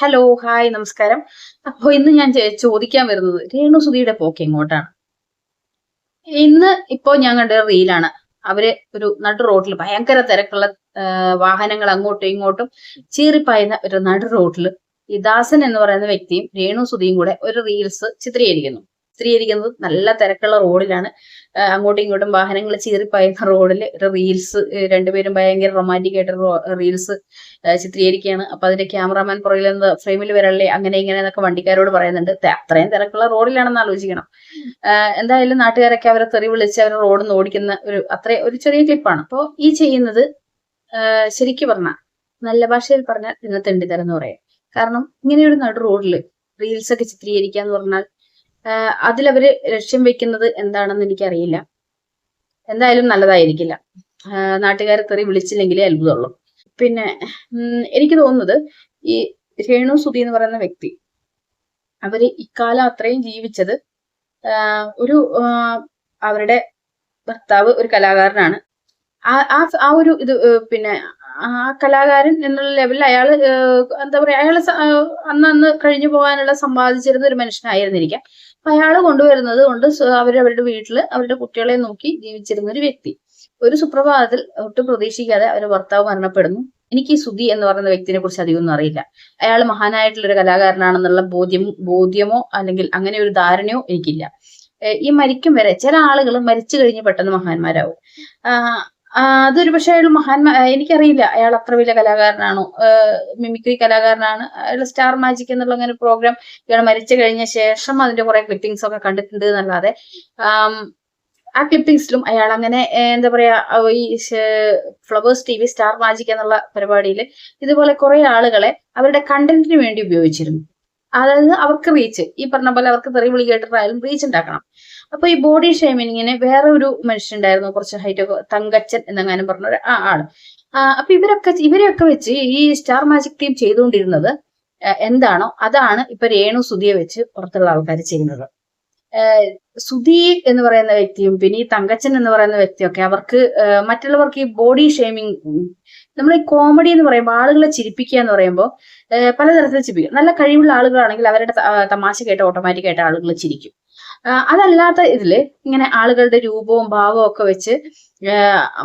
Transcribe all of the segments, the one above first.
Hello hi നമസ്കാരം. അപ്പൊ ഇന്ന് ഞാൻ ചോദിക്കാൻ വരുന്നത് രേണു സുധിയുടെ പോക്ക് എങ്ങോട്ടാണ്? ഇന്ന് ഇപ്പോ ഞാൻ കണ്ട റീലാണ്. അവർ ഒരു നടു റോഡിൽ ഭയങ്കര തിരക്കുള്ള വാഹനങ്ങൾ അങ്ങോട്ടും ഇങ്ങോട്ടും ചീറിപ്പായുന്ന ഒരു നടു റോഡിൽ ദാസൻ എന്ന് പറയുന്ന വ്യക്തിയും രേണു സുധിയും കൂടെ ഒരു റീൽസ് ചിത്രീകരിക്കുന്നു. ചിത്രീകരിക്കുന്നത് നല്ല തിരക്കുള്ള റോഡിലാണ്. അങ്ങോട്ടും ഇങ്ങോട്ടും വാഹനങ്ങൾ ചീറിപ്പായുന്ന റോഡിൽ ഒരു റീൽസ് രണ്ടുപേരും ഭയങ്കര റൊമാന്റിക് ആയിട്ട് റീൽസ് ചിത്രീകരിക്കുകയാണ്. അപ്പൊ അതിന്റെ ക്യാമറാമാൻ പുറകിൽ നിന്ന് ഫ്രെയിമിൽ വരല്ലേ അങ്ങനെ ഇങ്ങനെ എന്നൊക്കെ വണ്ടിക്കാരോട് പറയുന്നുണ്ട്. അത്രയും തിരക്കുള്ള റോഡിലാണെന്ന് ആലോചിക്കണം. എന്തായാലും നാട്ടുകാരൊക്കെ അവരെ തെറി വിളിച്ച് അവരെ റോഡിൽ നിന്ന് ഓടിക്കുന്ന ഒരു അത്ര ഒരു ചെറിയ ക്ലിപ്പാണ്. അപ്പോൾ ഈ ചെയ്യുന്നത് ശരിക്കും പറഞ്ഞാൽ നല്ല ഭാഷയിൽ പറഞ്ഞാൽ ഇന്നത്തെ ഉണ്ടിതരം എന്ന് പറയാം. കാരണം ഇങ്ങനെയൊരു നടു റോഡിൽ റീൽസ് ഒക്കെ ചിത്രീകരിക്കുക എന്ന് പറഞ്ഞാൽ ആഹ് അതിലവര് ലക്ഷ്യം വെക്കുന്നത് എന്താണെന്ന് എനിക്കറിയില്ല. എന്തായാലും നല്ലതായിരിക്കില്ല. നാട്ടുകാരെ തെറി വിളിച്ചില്ലെങ്കിലേ അത്ഭുതമുള്ളൂ. പിന്നെ എനിക്ക് തോന്നുന്നത് ഈ രേണു സുധി എന്ന് പറയുന്ന വ്യക്തി അവർ ഇക്കാലം അത്രയും ജീവിച്ചത് ഒരു അവരുടെ ഭർത്താവ് ഒരു കലാകാരനാണ്. ആ ആ ഒരു ഇത് പിന്നെ ആ കലാകാരൻ എന്നുള്ള ലെവലിൽ അയാൾ എന്താ പറയാ അയാൾ അന്ന് അന്ന് കഴിഞ്ഞു പോകാനുള്ള സമ്പാദിച്ചിരുന്ന ഒരു മനുഷ്യനായിരുന്നിരിക്കാം. അയാൾ കൊണ്ടുവരുന്നത് കൊണ്ട് അവരവരുടെ വീട്ടിൽ അവരുടെ കുട്ടികളെ നോക്കി ജീവിച്ചിരുന്ന ഒരു വ്യക്തി. ഒരു സുപ്രഭാതത്തിൽ ഒട്ടും പ്രതീക്ഷിക്കാതെ അവരുടെ ഭർത്താവ് മരണപ്പെടുന്നു. എനിക്ക് ഈ സുധി എന്ന് പറയുന്ന വ്യക്തിനെ കുറിച്ച് അധികമൊന്നും അറിയില്ല. അയാൾ മഹാനായിട്ടുള്ള ഒരു കലാകാരനാണെന്നുള്ള ബോധ്യം ബോധ്യമോ അല്ലെങ്കിൽ അങ്ങനെ ഒരു ധാരണയോ എനിക്കില്ല. ഈ മരിക്കും വരെ ചില ആളുകൾ മരിച്ചു കഴിഞ്ഞ് പെട്ടെന്ന് മഹാന്മാരാവും. അതൊരു പക്ഷേ അയാൾ മഹാന്മാ എനിക്കറിയില്ല. അയാൾ അത്ര വലിയ കലാകാരനാണോ? മിമിക്രി കലാകാരനാണ്. അയാൾ സ്റ്റാർ മാജിക് എന്നുള്ള അങ്ങനെ പ്രോഗ്രാം ഇയാൾ മരിച്ചു കഴിഞ്ഞ ശേഷം അതിന്റെ കുറെ ക്ലിപ്പിംഗ്സ് ഒക്കെ കണ്ടിട്ടുണ്ട് എന്നല്ലാതെ. ആ ക്ലിപ്പിംഗ്സിലും അയാൾ അങ്ങനെ എന്താ പറയാ ഈ Flowers T V Star Magic എന്നുള്ള പരിപാടിയിൽ ഇതുപോലെ കുറെ ആളുകളെ അവരുടെ കണ്ടന്റിന് വേണ്ടി ഉപയോഗിച്ചിരുന്നു. അതായത് അവർക്ക് റീച്ച്. ഈ പറഞ്ഞ പോലെ അവർക്ക് തെറി വിളി കേട്ടിട്ടായാലും റീച്ച് ഉണ്ടാക്കണം. അപ്പൊ ഈ ബോഡി ഷേമിങ്ങിന് വേറെ ഒരു മനുഷ്യണ്ടായിരുന്നു കുറച്ച് ഹൈറ്റ് ഒക്കെ തങ്കച്ചൻ എന്നെങ്ങാനും പറഞ്ഞ ഒരു ആ- ആൾ. അപ്പൊ ഇവരൊക്കെ ഇവരെയൊക്കെ വെച്ച് ഈ സ്റ്റാർ മാജിക് ടീം ചെയ്തുകൊണ്ടിരുന്നത് എന്താണോ അതാണ് ഇപ്പൊ രേണു സുധിയെ വെച്ച് പുറത്തുള്ള ആൾക്കാർ ചെയ്യുന്നത്. സുധി എന്ന് പറയുന്ന വ്യക്തിയും പിന്നെ ഈ തങ്കച്ചൻ എന്ന് പറയുന്ന വ്യക്തിയൊക്കെ അവർക്ക് മറ്റുള്ളവർക്ക് ഈ ബോഡി ഷേമിങ് നമ്മൾ ഈ കോമഡി എന്ന് പറയുമ്പോൾ ആളുകളെ ചിരിപ്പിക്കുക എന്ന് പറയുമ്പോൾ പലതരത്തിൽ ചിരിപ്പിക്കും. നല്ല കഴിവുള്ള ആളുകളാണെങ്കിൽ അവരുടെ തമാശ കേട്ട് ഓട്ടോമാറ്റിക്കായിട്ട് ആളുകൾ ചിരിക്കും. അതല്ലാത്ത ഇതിൽ ഇങ്ങനെ ആളുകളുടെ രൂപവും ഭാവവും ഒക്കെ വെച്ച്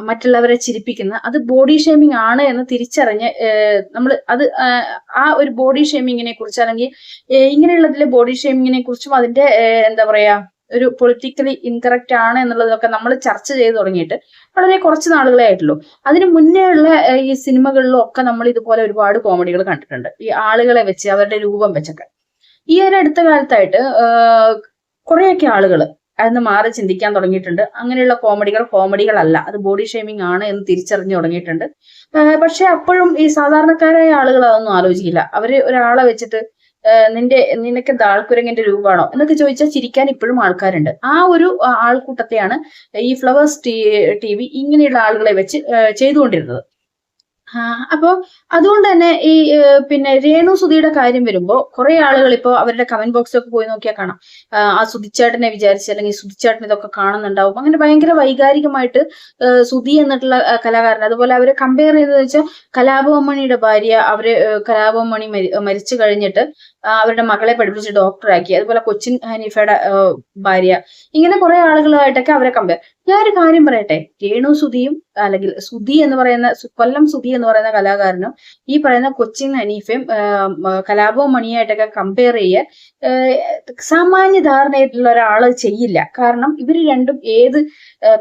മറ്റുള്ളവരെ ചിരിപ്പിക്കുന്ന അത് ബോഡി ഷേമിംഗ് ആണ് എന്ന് തിരിച്ചറിഞ്ഞ് നമ്മൾ അത് ആ, ഒരു ബോഡി ഷേമിങ്ങിനെ കുറിച്ച് അല്ലെങ്കിൽ ഇങ്ങനെയുള്ളതിലെ ബോഡി ഷേമിങ്ങിനെ കുറിച്ചും അതിന്റെ എന്താ പറയാ ഒരു പൊളിറ്റിക്കലി ഇൻകറക്റ്റ് ആണ് എന്നുള്ളതൊക്കെ നമ്മൾ ചർച്ച ചെയ്ത് തുടങ്ങിയിട്ട് വളരെ കുറച്ച് നാളുകളെ ആയിട്ടുള്ളൂ. അതിന് മുന്നേ ഉള്ള ഈ സിനിമകളിലും ഒക്കെ നമ്മൾ ഇതുപോലെ ഒരുപാട് കോമഡികൾ കണ്ടിട്ടുണ്ട്. ഈ ആളുകളെ വെച്ച് അവരുടെ രൂപം വെച്ചൊക്കെ. ഈ ഒരു അടുത്ത കാലത്തായിട്ട് കുറെയൊക്കെ ആളുകൾ അതിന് മാറി ചിന്തിക്കാൻ തുടങ്ങിയിട്ടുണ്ട്. അങ്ങനെയുള്ള കോമഡികൾ കോമഡികളല്ല. അത് ബോഡി ഷേമിംഗ് ആണ് എന്ന് തിരിച്ചറിഞ്ഞു തുടങ്ങിയിട്ടുണ്ട്. പക്ഷെ അപ്പോഴും ഈ സാധാരണക്കാരായ ആളുകൾ അതൊന്നും ആലോചിക്കില്ല. അവർ ഒരാളെ വെച്ചിട്ട് നിന്റെ നിനക്ക് ദാൾക്കുരങ്ങിന്റെ രൂപമാണോ എന്നൊക്കെ ചോദിച്ചാൽ ചിരിക്കാൻ ഇപ്പോഴും ആൾക്കാരുണ്ട്. ആ ഒരു ആൾക്കൂട്ടത്തെയാണ് ഈ ഫ്ലവേഴ്സ് ടി വി ഇങ്ങനെയുള്ള ആളുകളെ വെച്ച് ചെയ്തുകൊണ്ടിരുന്നത്. അപ്പോ അതുകൊണ്ട് തന്നെ ഈ പിന്നെ രേണു സുധിയുടെ കാര്യം വരുമ്പോ കുറെ ആളുകൾ ഇപ്പോ അവരുടെ കമന്റ് ബോക്സിലൊക്കെ പോയി നോക്കിയാൽ കാണാം. ആ, സുധിച്ചാട്ടിനെ വിചാരിച്ച് അല്ലെങ്കിൽ സുധിച്ചേട്ടൻ ഇതൊക്കെ കാണുന്നുണ്ടാവും. അങ്ങനെ ഭയങ്കര വൈകാരികമായിട്ട് സുധി എന്നിട്ടുള്ള കലാകാരൻ. അതുപോലെ അവരെ കമ്പയർ ചെയ്തെന്ന് വെച്ചാൽ കലാഭവമണിയുടെ ഭാര്യ അവർ ഏഹ്, കലാഭവമണി മരിച്ചു കഴിഞ്ഞിട്ട് അവരുടെ മകളെ പഠിപ്പിച്ച് ഡോക്ടറാക്കി. അതുപോലെ കൊച്ചിൻ ഹനീഫയുടെ ഭാര്യ. ഇങ്ങനെ കുറെ ആളുകളായിട്ടൊക്കെ അവരെ കമ്പയർ ഞാനൊരു കാര്യം പറയട്ടെ. രേണു സുധിയും അല്ലെങ്കിൽ സുധി എന്ന് പറയുന്ന കൊല്ലം സുധി എന്ന് പറയുന്ന കലാകാരനും ഈ പറയുന്ന കൊച്ചിൻ ഹനീഫയും കലാഭവ മണിയായിട്ടൊക്കെ കമ്പയർ ചെയ്യാൻ സാമാന്യ ധാരണയായിട്ടുള്ള ഒരാൾ ചെയ്യില്ല. കാരണം ഇവർ രണ്ടും ഏത്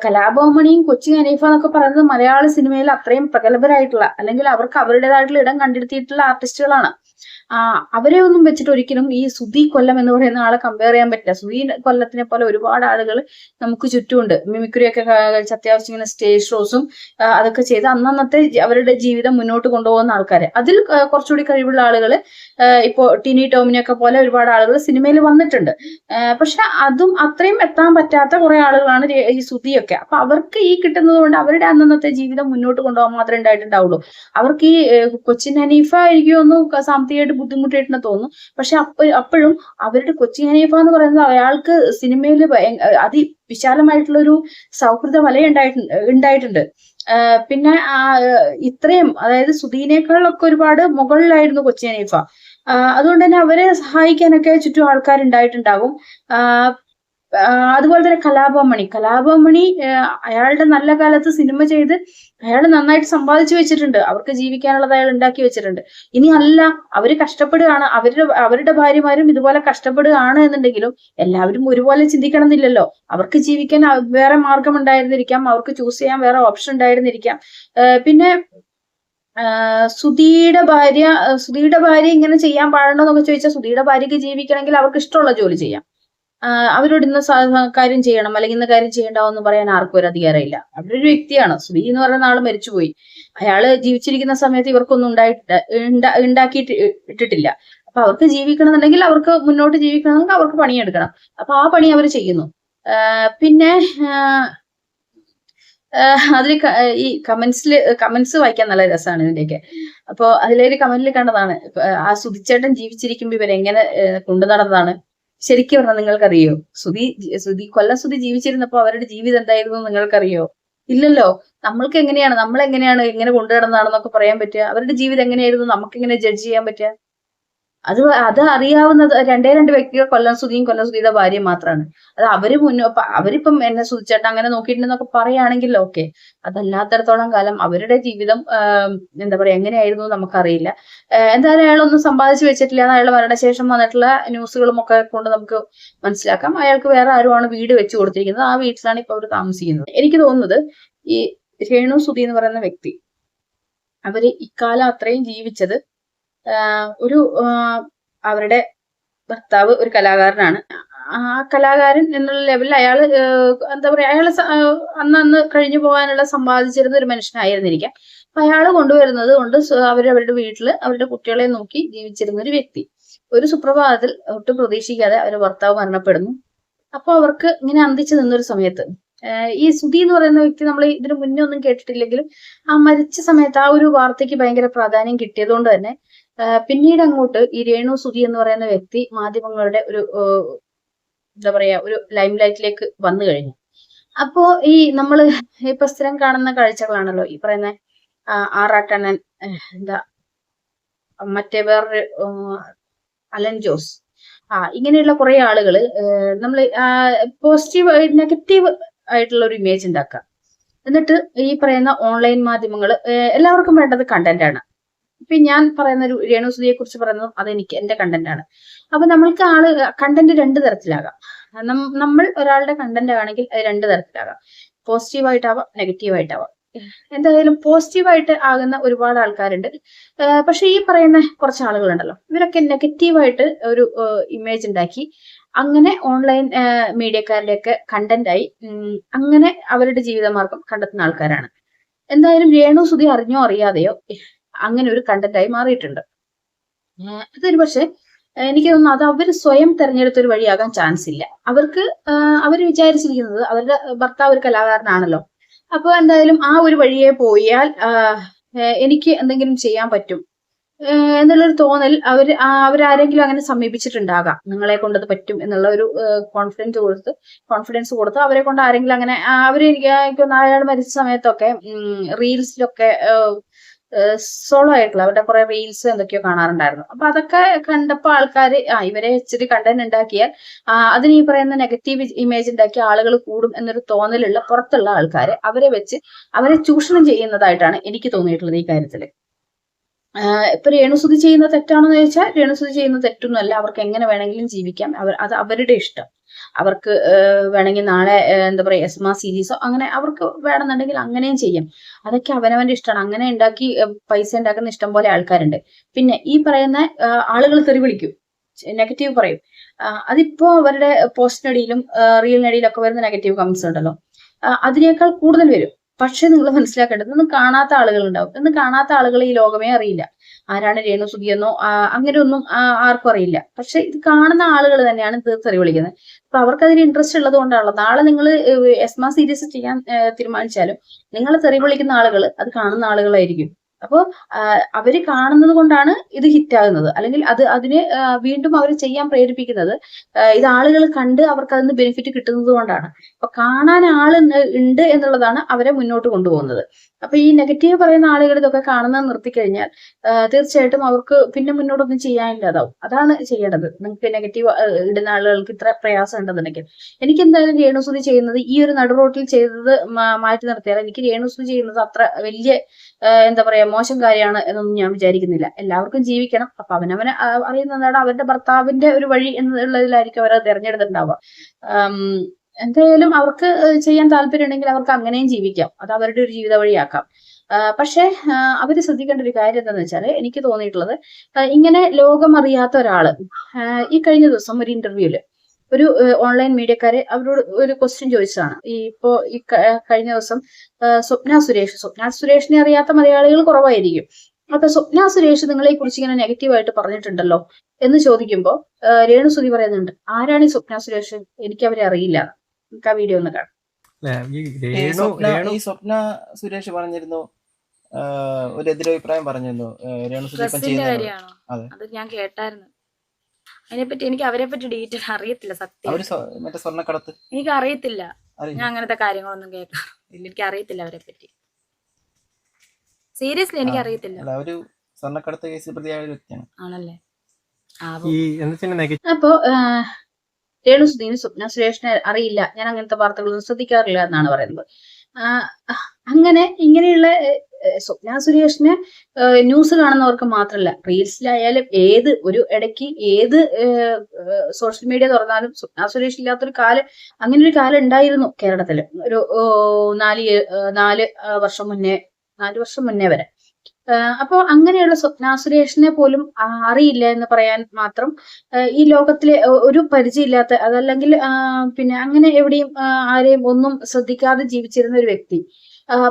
കലാഭവ മണിയും കൊച്ചിൻ ഹനീഫ എന്നൊക്കെ പറയുന്നത് മലയാള സിനിമയിൽ അത്രയും പ്രഗത്ഭരായിട്ടുള്ള അല്ലെങ്കിൽ അവർക്ക് അവരുടേതായിട്ടുള്ള ഇടം കണ്ടെടുത്തിയിട്ടുള്ള ആർട്ടിസ്റ്റുകളാണ് അവരെ ഒന്നും വെച്ചിട്ട് ഒരിക്കലും ഈ സുധി കൊല്ലം എന്ന് പറയുന്ന ആളെ കമ്പയർ ചെയ്യാൻ പറ്റില്ല. സുധി കൊല്ലത്തിനെ പോലെ ഒരുപാട് ആളുകൾ നമുക്ക് ചുറ്റുമുണ്ട്. മിമിക്രി ഒക്കെ കഴിച്ച് അത്യാവശ്യം ഇങ്ങനെ സ്റ്റേജ് ഷോസും അതൊക്കെ ചെയ്ത് അന്നന്നത്തെ അവരുടെ ജീവിതം മുന്നോട്ട് കൊണ്ടുപോകുന്ന ആൾക്കാർ അതിൽ കുറച്ചുകൂടി കഴിവുള്ള ആളുകൾ ഇപ്പോൾ ടിനി ടോമിനെയൊക്കെ പോലെ ഒരുപാട് ആളുകൾ സിനിമയിൽ വന്നിട്ടുണ്ട്. പക്ഷെ അതും അത്രയും എത്താൻ പറ്റാത്ത കുറെ ആളുകളാണ് ഈ സുധിയൊക്കെ. അപ്പൊ അവർക്ക് ഈ കിട്ടുന്നത് കൊണ്ട് അവരുടെ അന്നന്നത്തെ ജീവിതം മുന്നോട്ട് കൊണ്ടുപോകാൻ മാത്രമേ ഉണ്ടായിട്ടുണ്ടാവുള്ളൂ. അവർക്ക് ഈ കൊച്ചിൻ ഹനീഫ എനിക്ക് തോന്നുന്നു സാമ്പത്തികമായിട്ട് ബുദ്ധിമുട്ടായിട്ടെന്ന് തോന്നുന്നു. പക്ഷെ അപ്പ അപ്പോഴും അവരുടെ കൊച്ചി ഹനീഫ എന്ന് പറയുന്നത് അയാൾക്ക് സിനിമയിൽ അതിവിശാലമായിട്ടുള്ള ഒരു സൗഹൃദ വലയം ഉണ്ടായിട്ടുണ്ട്. ഉണ്ടായിട്ടുണ്ട് പിന്നെ ഇത്രയും അതായത് സുധീനേക്കാളൊക്കെ ഒരുപാട് മുകളിലായിരുന്നു കൊച്ചി ഹനീഫ അതുകൊണ്ട് തന്നെ അവരെ സഹായിക്കാനൊക്കെ ചുറ്റും ആൾക്കാരുണ്ടായിട്ടുണ്ടാകും. അതുപോലെ തന്നെ കലാഭവമണി കലാഭവമണി അയാളുടെ നല്ല കാലത്ത് സിനിമ ചെയ്ത് അയാൾ നന്നായിട്ട് സമ്പാദിച്ചു വെച്ചിട്ടുണ്ട്. അവർക്ക് ജീവിക്കാനുള്ളത് അയാൾ ഉണ്ടാക്കി വെച്ചിട്ടുണ്ട്. ഇനി അല്ല അവർ കഷ്ടപ്പെടുകയാണ്. അവരുടെ അവരുടെ ഭാര്യമാരും ഇതുപോലെ കഷ്ടപ്പെടുകയാണ് എന്നുണ്ടെങ്കിലും എല്ലാവരും ഒരുപോലെ ചിന്തിക്കണം എന്നില്ലല്ലോ അവർക്ക് ജീവിക്കാൻ വേറെ മാർഗം ഉണ്ടായിരുന്നിരിക്കാം അവർക്ക് ചൂസ് ചെയ്യാൻ വേറെ ഓപ്ഷൻ ഉണ്ടായിരുന്നിരിക്കാം. പിന്നെ സുധിയുടെ ഭാര്യ സുധിയുടെ ഭാര്യ ഇങ്ങനെ ചെയ്യാൻ പാടുണ്ടോ ചോദിച്ചാൽ സുധിയുടെ ഭാര്യയ്ക്ക് ജീവിക്കണമെങ്കിൽ അവർക്ക് ഇഷ്ടമുള്ള ജോലി ചെയ്യാം. അവരോട് ഇന്ന കാര്യം ചെയ്യണം അല്ലെങ്കിൽ ഇന്ന കാര്യം ചെയ്യണ്ടാവെന്ന് പറയാൻ ആർക്കും ഒരു അധികാരമില്ല. അവരൊരു വ്യക്തിയാണ്. സ്ത്രീ എന്ന് പറയുന്ന ആൾ മരിച്ചുപോയി. അയാൾ ജീവിച്ചിരിക്കുന്ന സമയത്ത് ഇവർക്കൊന്നും ഉണ്ടായിട്ട് ഉണ്ടാ- ഉണ്ടാക്കിയിട്ട് ഇട്ടിട്ടില്ല. അപ്പൊ അവർക്ക് ജീവിക്കണമെന്നുണ്ടെങ്കിൽ അവർക്ക് മുന്നോട്ട് ജീവിക്കണമെങ്കിൽ അവർക്ക് പണിയെടുക്കണം. അപ്പൊ ആ പണി അവർ ചെയ്യുന്നു. പിന്നെ അതിൽ ഈ കമന്റ്സിൽ കമന്റ്സ് വായിക്കാൻ നല്ല രസമാണ് ഇതിന്റെയൊക്കെ. അപ്പോ അതിലൊരു കമന്റിൽ കണ്ടതാണ് ആ സുധിച്ചേട്ടൻ ജീവിച്ചിരിക്കുമ്പോ ഇവരെങ്ങനെ കൊണ്ടു നടന്നതാണ്? ശരിക്കും പറഞ്ഞാൽ നിങ്ങൾക്കറിയോ? സുധി സുധി കൊല്ലം സുധി ജീവിച്ചിരുന്നപ്പോ അവരുടെ ജീവിതം എന്തായിരുന്നു നിങ്ങൾക്കറിയോ? ഇല്ലല്ലോ. നമ്മൾക്ക് എങ്ങനെയാണ്? നമ്മൾ എങ്ങനെയാണ് ഇങ്ങനെ കൊണ്ടുനടന്നതാണെന്നൊക്കെ പറയാൻ പറ്റുക. അവരുടെ ജീവിതം എങ്ങനെയായിരുന്നു? നമുക്ക് എങ്ങനെ ജഡ്ജ് ചെയ്യാൻ പറ്റുക? അത് അത് അറിയാവുന്നത് രണ്ടേ രണ്ട് വ്യക്തികൾ കൊല്ലം സുധിയും കൊല്ലം സുധിയുടെ ഭാര്യ മാത്രമാണ് അത് അവർ മുന്നോ അവരിപ്പം എന്നെ സുധിച്ചേട്ട അങ്ങനെ നോക്കിയിട്ടുണ്ടെന്നൊക്കെ പറയുകയാണെങ്കിൽ ഓക്കെ. അതല്ലാത്തടത്തോളം കാലം അവരുടെ ജീവിതം എന്താ പറയാ എങ്ങനെയായിരുന്നു നമുക്കറിയില്ല. എന്തായാലും അയാളൊന്നും സമ്പാദിച്ചു വെച്ചിട്ടില്ല എന്ന് അയാളുടെ മരണശേഷം വന്നിട്ടുള്ള ന്യൂസുകളും ഒക്കെ കൊണ്ട് നമുക്ക് മനസ്സിലാക്കാം. അയാൾക്ക് വേറെ ആരുമാണ് വീട് വെച്ച് കൊടുത്തിരിക്കുന്നത്. ആ വീട്ടിലാണ് ഇപ്പൊ അവർ താമസിക്കുന്നത്. എനിക്ക് തോന്നുന്നത് ഈ രേണു സുധി എന്ന് പറയുന്ന വ്യക്തി അവർ ഇക്കാലം അത്രയും ജീവിച്ചത് ഒരു അവരുടെ ഭർത്താവ് ഒരു കലാകാരനാണ്. ആ കലാകാരൻ എന്നുള്ള ലെവലിൽ അയാൾ എന്താ പറയാ അയാൾ അന്ന് അന്ന് കഴിഞ്ഞു പോകാനുള്ള സമ്പാദിച്ചിരുന്ന ഒരു മനുഷ്യനായിരുന്നിരിക്കാം. അപ്പൊ അയാൾ കൊണ്ടുവരുന്നത് കൊണ്ട് അവരവരുടെ അവർ അവരുടെ കുട്ടികളെ നോക്കി ജീവിച്ചിരുന്ന ഒരു വ്യക്തി. ഒരു സുപ്രഭാതത്തിൽ ഒട്ടും പ്രതീക്ഷിക്കാതെ അവരുടെ ഭർത്താവ് മരണപ്പെടുന്നു. അപ്പൊ അവർക്ക് ഇങ്ങനെ അന്തിച്ചു നിന്നൊരു സമയത്ത് ഈ സുധി എന്ന് പറയുന്ന വ്യക്തി നമ്മൾ ഇതിനു മുന്നേ ഒന്നും കേട്ടിട്ടില്ലെങ്കിലും ആ മരിച്ച സമയത്ത് ആ ഒരു വാർത്തയ്ക്ക് ഭയങ്കര പ്രാധാന്യം കിട്ടിയതുകൊണ്ട് തന്നെ പിന്നീട് അങ്ങോട്ട് ഈ രേണു സുധി എന്ന് പറയുന്ന വ്യക്തി മാധ്യമങ്ങളുടെ ഒരു എന്താ പറയാ ഒരു ലൈം ലൈറ്റിലേക്ക് വന്നു കഴിഞ്ഞു. അപ്പോ ഈ നമ്മൾ ഇപ്പൊ സ്ഥിരം കാണുന്ന കാഴ്ചകളാണല്ലോ ഈ പറയുന്ന ആറാട്ടണൻ എന്താ മറ്റേ വേറൊരു അലൻ ജോസ്. ആ ഇങ്ങനെയുള്ള കുറെ ആളുകൾ നമ്മൾ പോസിറ്റീവ് നെഗറ്റീവ് ആയിട്ടുള്ള ഒരു ഇമേജ് ഉണ്ടാക്കുക എന്നിട്ട് ഈ പറയുന്ന ഓൺലൈൻ മാധ്യമങ്ങൾ എല്ലാവർക്കും വേണ്ടത് കണ്ടന്റ് ആണ്. ഇപ്പൊ ഞാൻ പറയുന്ന ഒരു രേണുസുതിയെ കുറിച്ച് പറയുന്നത് അതെനിക്ക് എന്റെ കണ്ടന്റ് ആണ്. അപ്പൊ നമ്മൾക്ക് ആൾ കണ്ടന്റ് രണ്ട് തരത്തിലാകാം. നമ്മൾ ഒരാളുടെ കണ്ടന്റ് ആണെങ്കിൽ അത് രണ്ട് തരത്തിലാകാം. പോസിറ്റീവായിട്ടാവാം നെഗറ്റീവായിട്ടാവാം എന്തായാലും പോസിറ്റീവായിട്ട് ആകുന്ന ഒരുപാട് ആൾക്കാരുണ്ട്. പക്ഷെ ഈ പറയുന്ന കുറച്ച് ആളുകളുണ്ടല്ലോ. ഇവരൊക്കെ നെഗറ്റീവായിട്ട് ഒരു ഇമേജ് ഉണ്ടാക്കി അങ്ങനെ ഓൺലൈൻ മീഡിയക്കാരുടെയൊക്കെ കണ്ടന്റായി അങ്ങനെ അവരുടെ ജീവിതമാർഗം കണ്ടെത്തുന്ന ആൾക്കാരാണ്. എന്തായാലും രേണു സുധി അറിഞ്ഞോ അറിയാതെയോ അങ്ങനെ ഒരു കണ്ടന്റായി മാറിയിട്ടുണ്ട്. അതൊരു പക്ഷെ എനിക്ക് തോന്നുന്നു അത് അവർ സ്വയം തെരഞ്ഞെടുത്ത ഒരു വഴിയാകാൻ ചാൻസ് ഇല്ല. അവർക്ക് അവർ വിചാരിച്ചിരിക്കുന്നത് അവരുടെ ഭർത്താവ് ഒരു കലാകാരനാണല്ലോ. അപ്പൊ എന്തായാലും ആ ഒരു വഴിയെ പോയാൽ എനിക്ക് എന്തെങ്കിലും ചെയ്യാൻ പറ്റും. എന്നുള്ളൊരു തോന്നൽ അവർ അവരാരെങ്കിലും അങ്ങനെ സമീപിച്ചിട്ടുണ്ടാകാം. നിങ്ങളെ കൊണ്ടത് പറ്റും എന്നുള്ള ഒരു കോൺഫിഡൻസ് കൊടുത്ത് കോൺഫിഡൻസ് കൊടുത്ത് അവരെ കൊണ്ട് ആരെങ്കിലും അങ്ങനെ അവർ എനിക്ക് അയാൾ മരിച്ച സമയത്തൊക്കെ റീൽസിലൊക്കെ സോളോ ആയിട്ടുള്ള അവരുടെ കുറെ റീൽസ് എന്തൊക്കെയോ കാണാറുണ്ടായിരുന്നു. അപ്പൊ അതൊക്കെ കണ്ടപ്പോൾ ആൾക്കാർ ആ ഇവരെ ഇച്ചിരി കണ്ടന്റ് ഉണ്ടാക്കിയാൽ അതിന് ഈ പറയുന്ന നെഗറ്റീവ് ഇമേജ് ഉണ്ടാക്കിയ ആളുകൾ കൂടും എന്നൊരു തോന്നലുള്ള പുറത്തുള്ള ആൾക്കാരെ അവരെ വെച്ച് അവരെ ചൂഷണം ചെയ്യുന്നതായിട്ടാണ് എനിക്ക് തോന്നിയിട്ടുള്ളത് ഈ കാര്യത്തിൽ. ആഹ് ഇപ്പൊ രേണുസുതി ചെയ്യുന്ന തെറ്റാണെന്ന് ചോദിച്ചാൽ രേണുസുതി ചെയ്യുന്ന തെറ്റൊന്നുമല്ല. അവർക്ക് എങ്ങനെ വേണമെങ്കിലും ജീവിക്കാം. അവർ അത് അവരുടെ ഇഷ്ടം. അവർക്ക് വേണമെങ്കിൽ നാളെ എന്താ പറയാ എസ്മ സീരീസോ അങ്ങനെ അവർക്ക് വേണമെന്നുണ്ടെങ്കിൽ അങ്ങനെയും ചെയ്യാം. അതൊക്കെ അവനവന്റെ ഇഷ്ടമാണ്. അങ്ങനെ ഉണ്ടാക്കി പൈസ ഉണ്ടാക്കുന്ന ഇഷ്ടം പോലെ ആൾക്കാരുണ്ട്. പിന്നെ ഈ പറയുന്ന ആളുകൾ തെറി വിളിക്കും. നെഗറ്റീവ് പറയും. അതിപ്പോ അവരുടെ പോസ്റ്റിനടിയിലും റീലിനടിയിലൊക്കെ വരുന്ന നെഗറ്റീവ് കമന്റ്സ് ഉണ്ടല്ലോ. അതിനേക്കാൾ കൂടുതൽ വരും. പക്ഷെ നിങ്ങൾ മനസ്സിലാക്കേണ്ടത് ഇന്ന് കാണാത്ത ആളുകൾ ഉണ്ടാവും ഇന്ന് കാണാത്ത ആളുകൾ ഈ ലോകമേ അറിയില്ല. ആരാണ് രേണു സുഖി എന്നോ അങ്ങനെ ഒന്നും ആർക്കും അറിയില്ല. പക്ഷെ ഇത് കാണുന്ന ആളുകൾ തന്നെയാണ് ഇത് തെറി വിളിക്കുന്നത്. അപ്പൊ അവർക്ക് അതിന് ഇൻട്രസ്റ്റ് ഉള്ളത് കൊണ്ടാണല്ലോ. നാളെ നിങ്ങൾ എസ്മ സീരീസ് ചെയ്യാൻ തീരുമാനിച്ചാലും നിങ്ങൾ തെറി വിളിക്കുന്ന ആളുകൾ അത് കാണുന്ന ആളുകളായിരിക്കും. അപ്പോൾ അവർ കാണുന്നത് കൊണ്ടാണ് ഇത് ഹിറ്റാകുന്നത്. അല്ലെങ്കിൽ അത് അതിനെ വീണ്ടും അവർ ചെയ്യാൻ പ്രേരിപ്പിക്കുന്നത് ഇത് ആളുകൾ കണ്ട് അവർക്ക് അതിന് ബെനിഫിറ്റ് കിട്ടുന്നത് കൊണ്ടാണ്. അപ്പൊ കാണാൻ ആൾ ഉണ്ട് എന്നുള്ളതാണ് അവരെ മുന്നോട്ട് കൊണ്ടുപോകുന്നത്. അപ്പൊ ഈ നെഗറ്റീവ് പറയുന്ന ആളുകൾ ഇതൊക്കെ കാണുന്നത് നിർത്തിക്കഴിഞ്ഞാൽ കഴിഞ്ഞാൽ തീർച്ചയായിട്ടും അവർക്ക് പിന്നെ മുന്നോട്ടൊന്നും ചെയ്യാനില്ലാതാവും. അതാണ് ചെയ്യേണ്ടത്. നിങ്ങൾക്ക് നെഗറ്റീവ് ഇടുന്ന ആളുകൾക്ക് ഇത്ര പ്രയാസം ഉണ്ടെന്നുണ്ടെങ്കിൽ എനിക്ക് എന്തായാലും രേണുസുതി ചെയ്യുന്നത് ഈ ഒരു നടുറോട്ടിൽ ചെയ്തത് മാറ്റി നിർത്തിയാൽ എനിക്ക് രേണുസുതി ചെയ്യുന്നത് അത്ര വലിയ എന്താ പറയാ മോശം കാര്യമാണ് എന്നൊന്നും ഞാൻ വിചാരിക്കുന്നില്ല. എല്ലാവർക്കും ജീവിക്കണം. അപ്പൊ അവനവനെ അറിയുന്നതാണ് അവരുടെ ഭർത്താവിന്റെ ഒരു വഴി എന്നുള്ളതിലായിരിക്കും അവർ തിരഞ്ഞെടുത്തിട്ടുണ്ടാവുക. എന്തായാലും അവർക്ക് ചെയ്യാൻ താല്പര്യമുണ്ടെങ്കിൽ അവർക്ക് അങ്ങനെയും ജീവിക്കാം. അത് അവരുടെ ഒരു ജീവിത വഴിയാക്കാം പക്ഷേ ആ, അവർ ശ്രദ്ധിക്കേണ്ട ഒരു കാര്യം എന്താണെന്ന് വെച്ചാൽ എനിക്ക് തോന്നിയിട്ടുള്ളത് ഇങ്ങനെ ലോകം അറിയാത്ത ഒരാൾ ഈ കഴിഞ്ഞ ദിവസം ഒരു ഇന്റർവ്യൂൽ ഒരു ഓൺലൈൻ മീഡിയക്കാരെ അവരോട് ഒരു ക്വസ്റ്റ്യൻ ചോദിച്ചതാണ്. ഈ ഇപ്പോ ഈ കഴിഞ്ഞ ദിവസം സ്വപ്ന സുരേഷ് സ്വപ്ന സുരേഷിനെ അറിയാത്ത മലയാളികൾ കുറവായിരിക്കും. അപ്പൊ സ്വപ്ന സുരേഷ് നിങ്ങളെ കുറിച്ച് ഇങ്ങനെ നെഗറ്റീവായിട്ട് പറഞ്ഞിട്ടുണ്ടല്ലോ എന്ന് ചോദിക്കുമ്പോൾ രേണു രേണുസുതി പറയുന്നുണ്ട് ആരാണ് ഈ സ്വപ്ന സുരേഷ്? എനിക്ക് അവരെ അറിയില്ല. നമുക്ക് ആ വീഡിയോ ഒന്ന് കാണാം. ഈ സ്വപ്ന ഈ സ്വപ്ന സുരേഷ് പറഞ്ഞിരുന്നു ഒരു എതിരഭിപ്രായം പറഞ്ഞിരുന്നു രേണു സുധി കാര്യമാണോ? അതെ. അത് ഞാൻ കേട്ടായിരുന്നു. അതിനെപ്പറ്റി എനിക്ക് അവരെ പറ്റി ഡീറ്റെയിൽ അറിയത്തില്ല സത്യം. അവർ സ്വ- മറ്റേ സ്വർണക്കടത്ത്. എനിക്ക് അറിയത്തില്ല. ഞാൻ അങ്ങനത്തെ കാര്യങ്ങളൊന്നും കേൾക്കാറില്ല എനിക്ക് അറിയത്തില്ല അവരെ പറ്റി സീരിയസ്ലി എനിക്ക്. അറിയത്തില്ല. സ്വർണക്കടത്ത് കേസിൽ പ്രതിയായ ഒരു വ്യക്തിയാണ്. ആണല്ലേ? ആ ഈ എന്താ നെഗറ്റീവ് അപ്പോ രേണു സുധീന് സ്വപ്ന സുരേഷിനെ അറിയില്ല. ഞാൻ അങ്ങനത്തെ വാർത്തകളൊന്നും ശ്രദ്ധിക്കാറില്ല എന്നാണ് പറയുന്നത്. അങ്ങനെ ഇങ്ങനെയുള്ള സ്വപ്ന സുരേഷിനെ ന്യൂസ് കാണുന്നവർക്ക് മാത്രമല്ല റീൽസിലായാലും ഏത് ഒരു ഇടയ്ക്ക് ഏത് സോഷ്യൽ മീഡിയ തുറന്നാലും സ്വപ്ന സുരേഷ് ഇല്ലാത്തൊരു കാലം അങ്ങനെ ഒരു കാലം ഉണ്ടായിരുന്നു കേരളത്തിൽ. ഒരു നാല് നാല് വർഷം മുന്നേ നാല് വർഷം മുന്നേ വരെ. അപ്പോൾ അപ്പൊ അങ്ങനെയുള്ള സ്വപ്ന സുരേഷിനെ പോലും അറിയില്ല എന്ന് പറയാൻ മാത്രം ഈ ലോകത്തിലെ ഒരു പരിചയമില്ലാത്ത അതല്ലെങ്കിൽ പിന്നെ അങ്ങനെ എവിടെയും ആരെയും ഒന്നും ശ്രദ്ധിക്കാതെ ജീവിച്ചിരുന്ന ഒരു വ്യക്തി.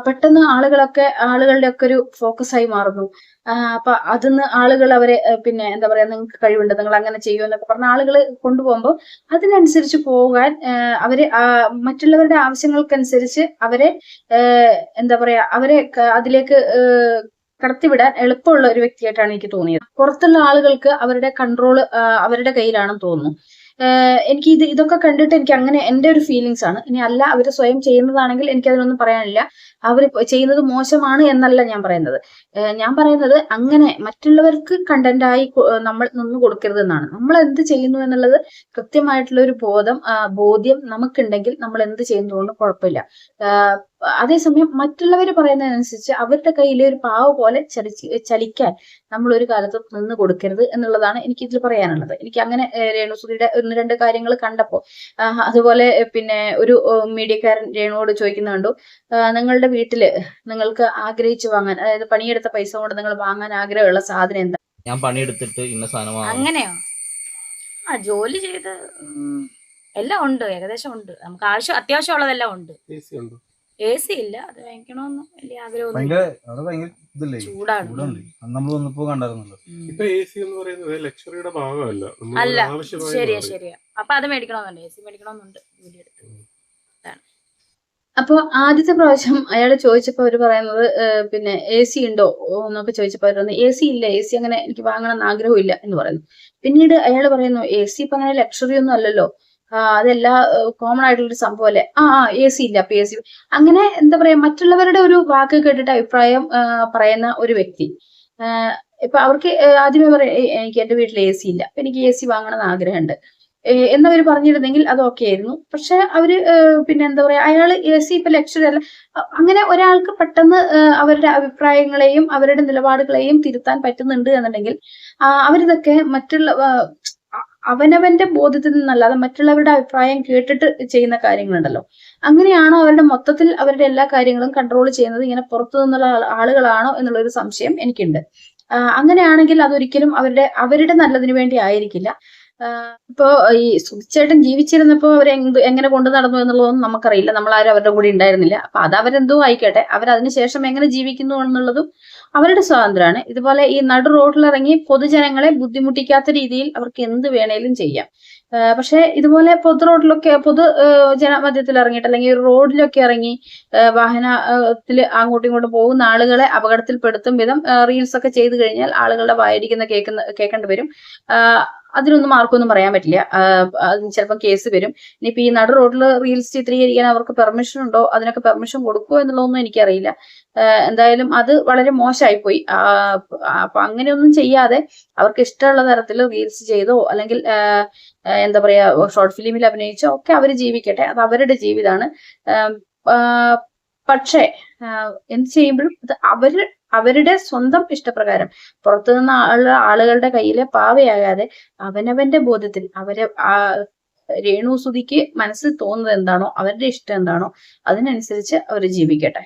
പെട്ടെന്ന് ആളുകളൊക്കെ ആളുകളുടെ ഒക്കെ ഒരു ഫോക്കസ് ആയി മാറുന്നു അപ്പൊ അതിന്ന് ആളുകൾ അവരെ പിന്നെ എന്താ പറയാ നിങ്ങൾക്ക് കഴിവുണ്ട് നിങ്ങൾ അങ്ങനെ ചെയ്യൂ എന്നൊക്കെ പറഞ്ഞ ആളുകൾ കൊണ്ടുപോകുമ്പോൾ അതിനനുസരിച്ച് പോകാൻ അവർ മറ്റുള്ളവരുടെ ആവശ്യങ്ങൾക്കനുസരിച്ച് അവരെ എന്താ പറയാ അവരെ അതിലേക്ക് കടത്തിവിടാൻ എളുപ്പമുള്ള ഒരു വ്യക്തിയായിട്ടാണ് എനിക്ക് തോന്നിയത്. പുറത്തുള്ള ആളുകൾക്ക് അവരുടെ കൺട്രോൾ അവരുടെ കയ്യിലാണെന്ന് തോന്നുന്നു. എനിക്ക് ഇത് ഇതൊക്കെ കണ്ടിട്ട് എനിക്ക് അങ്ങനെ എന്റെ ഒരു ഫീലിങ്സ് ആണ്. ഇനി അല്ല അവർ സ്വയം ചെയ്യുന്നതാണെങ്കിൽ എനിക്ക് അതിനൊന്നും പറയാനില്ല. അവർ ചെയ്യുന്നത് മോശമാണ് എന്നല്ല ഞാൻ പറയുന്നത്. ഞാൻ പറയുന്നത് അങ്ങനെ മറ്റുള്ളവർക്ക് കണ്ടന്റായി നമ്മൾ നിന്ന് കൊടുക്കരുത് എന്നാണ്. നമ്മൾ എന്ത് ചെയ്യുന്നു എന്നുള്ളത് കൃത്യമായിട്ടുള്ള ഒരു ബോധം ബോധ്യം നമുക്കുണ്ടെങ്കിൽ നമ്മൾ എന്ത് ചെയ്യുന്നതുകൊണ്ട് കുഴപ്പമില്ല. അതേസമയം മറ്റുള്ളവർ പറയുന്നതനുസരിച്ച് അവരുടെ കയ്യിലെ ഒരു പാവ പോലെ ചലിച്ച് ചലിക്കാൻ നമ്മൾ ഒരു കാലത്ത് നിന്ന് കൊടുക്കരുത് എന്നുള്ളതാണ് എനിക്ക് ഇതിൽ പറയാനുള്ളത്. എനിക്ക് അങ്ങനെ രേണുസുതിയുടെ ഒന്ന് രണ്ട് കാര്യങ്ങൾ കണ്ടപ്പോൾ അതുപോലെ പിന്നെ ഒരു മീഡിയക്കാരൻ രേണുവോട് ചോദിക്കുന്ന കണ്ടു നിങ്ങളുടെ വീട്ടിൽ നിങ്ങൾക്ക് ആഗ്രഹിച്ചു വാങ്ങാൻ അതായത് പണിയെടുത്ത പൈസ കൊണ്ട് നിങ്ങൾ വാങ്ങാൻ ആഗ്രഹമുള്ള സാധനം എന്താ? ഞാൻ പണിയെടുത്തിട്ട് ഇന്ന സാധനം അങ്ങനെയോ? ആ ജോലി ചെയ്ത് എല്ലാം ഉണ്ട് ഏകദേശം ഉണ്ട്. നമുക്ക് ആവശ്യം അത്യാവശ്യമുള്ളതെല്ലാം ഉണ്ട്. ഉണ്ടോ. എ സി ഇല്ല അത് വാങ്ങിക്കണമെന്ന് വലിയ ആഗ്രഹമൊന്നും ചൂടാണ്. നമ്മൾ വന്നപ്പോ കണ്ടായിരുന്നല്ലോ. ഇപ്പൊ എ സി എന്ന് പറയുന്നത് ലക്ഷറിയുടെ ഭാഗമല്ല. അല്ല ശരിയാ ശരിയാ. അപ്പൊ അത് മേടിക്കണമെന്നുണ്ട് എ സി മേടിക്കണമെന്നുണ്ട് ജോലി എടുത്ത് അപ്പൊ ആദ്യത്തെ പ്രാവശ്യം അയാൾ ചോദിച്ചപ്പോ അവർ പറയുന്നത് പിന്നെ എ സി ഉണ്ടോ എന്നൊക്കെ ചോദിച്ചപ്പോ അവർ പറഞ്ഞു എ സി ഇല്ല എ സി അങ്ങനെ എനിക്ക് വാങ്ങണം എന്ന് ആഗ്രഹമില്ല എന്ന് പറയുന്നു. പിന്നീട് അയാൾ പറയുന്നു എ സി ഇപ്പൊ അങ്ങനെ ലക്ഷറി ഒന്നും അല്ലല്ലോ. അതെല്ലാ കോമൺ ആയിട്ടുള്ള ഒരു സംഭവമല്ലേ ആ ആ എ സി ഇല്ല അപ്പൊ എ സി അങ്ങനെ എന്താ പറയാ മറ്റുള്ളവരുടെ ഒരു വാക്ക് കേട്ടിട്ട് അഭിപ്രായം പറയുന്ന ഒരു വ്യക്തി. ഇപ്പൊ അവർക്ക് ആദ്യമേ പറയാം എനിക്ക് എന്റെ വീട്ടിൽ എ സി ഇല്ല. അപ്പൊ എനിക്ക് എ സി വാങ്ങണം എന്ന് ആഗ്രഹമുണ്ട് എന്നവര് പറഞ്ഞിരുന്നെങ്കിൽ അത് ഓക്കെ ആയിരുന്നു. പക്ഷെ അവർ പിന്നെ എന്താ പറയാ അയാൾ എ സി ഇപ്പൊ ലക്ഷറി അല്ല. അങ്ങനെ ഒരാൾക്ക് പെട്ടെന്ന് അവരുടെ അഭിപ്രായങ്ങളെയും അവരുടെ നിലപാടുകളെയും തിരുത്താൻ പറ്റുന്നുണ്ട് എന്നുണ്ടെങ്കിൽ അവരിതൊക്കെ മറ്റുള്ള അവനവന്റെ ബോധ്യത്തിൽ നിന്നല്ലാതെ മറ്റുള്ളവരുടെ അഭിപ്രായം കേട്ടിട്ട് ചെയ്യുന്ന കാര്യങ്ങളുണ്ടല്ലോ. അങ്ങനെയാണോ അവരുടെ മൊത്തത്തിൽ അവരുടെ എല്ലാ കാര്യങ്ങളും കൺട്രോൾ ചെയ്യുന്നത്? ഇങ്ങനെ പുറത്തു നിന്നുള്ള ആളുകളാണോ എന്നുള്ളൊരു സംശയം എനിക്കുണ്ട്. അങ്ങനെയാണെങ്കിൽ അതൊരിക്കലും അവരുടെ അവരുടെ നല്ലതിന് വേണ്ടി ആയിരിക്കില്ല. ഇപ്പോ ഈ സുധിച്ചേട്ടൻ ജീവിച്ചിരുന്നപ്പോ അവർ എങ്ങനെ കൊണ്ടു നടന്നു എന്നുള്ളതൊന്നും നമുക്കറിയില്ല. നമ്മളാരും അവരുടെ കൂടെ ഉണ്ടായിരുന്നില്ല. അപ്പൊ അത് അവരെന്തോ ആയിക്കോട്ടെ അവരതിനുശേഷം എങ്ങനെ ജീവിക്കുന്നു എന്നുള്ളതും അവരുടെ സ്വാതന്ത്ര്യമാണ്. ഇതുപോലെ ഈ നടു റോഡിലിറങ്ങി പൊതുജനങ്ങളെ ബുദ്ധിമുട്ടിക്കാത്ത രീതിയിൽ അവർക്ക് എന്ത് വേണേലും ചെയ്യാം. പക്ഷെ ഇതുപോലെ പൊതു റോഡിലൊക്കെ പൊതു ജനമധ്യത്തിൽ ഇറങ്ങിയിട്ട് അല്ലെങ്കിൽ റോഡിലൊക്കെ ഇറങ്ങി വാഹനത്തിൽ അങ്ങോട്ടും ഇങ്ങോട്ടും പോകുന്ന ആളുകളെ അപകടത്തിൽപ്പെടുത്തും വിധം റീൽസ് ഒക്കെ ചെയ്തു കഴിഞ്ഞാൽ ആളുകളുടെ വായിരിക്കുന്ന കേൾക്കുന്ന കേൾക്കേണ്ടി വരും. അതിനൊന്നും ആർക്കൊന്നും പറയാൻ പറ്റില്ല. ചിലപ്പോൾ കേസ് വരും. ഇനിയിപ്പോൾ ഈ നടു റോഡിൽ റീൽസ് ചിത്രീകരിക്കാൻ അവർക്ക് പെർമിഷൻ ഉണ്ടോ? അതിനൊക്കെ പെർമിഷൻ കൊടുക്കുമോ എന്നുള്ളതൊന്നും എനിക്കറിയില്ല. എന്തായാലും അത് വളരെ മോശമായി പോയി ആ, അപ്പൊ അങ്ങനെയൊന്നും ചെയ്യാതെ അവർക്ക് ഇഷ്ടമുള്ള തരത്തിൽ റീൽസ് ചെയ്തോ അല്ലെങ്കിൽ എന്താ പറയാ ഷോർട്ട് ഫിലിമിൽ അഭിനയിച്ചോ ഒക്കെ അവർ ജീവിക്കട്ടെ. അത് അവരുടെ ജീവിതമാണ് പക്ഷേ എന്ത് ചെയ്യുമ്പോഴും അത് അവർ അവരുടെ സ്വന്തം ഇഷ്ടപ്രകാരം. പുറത്തു നിന്ന് ആൾ ആളുകളുടെ കയ്യിലെ പാവയാകാതെ അവനവന്റെ ബോധത്തിൽ അവരെ രേണു സുതിക്ക് മനസ്സിൽ തോന്നുന്നത് എന്താണോ അവരുടെ ഇഷ്ടം എന്താണോ അതിനനുസരിച്ച് അവർ ജീവിക്കട്ടെ.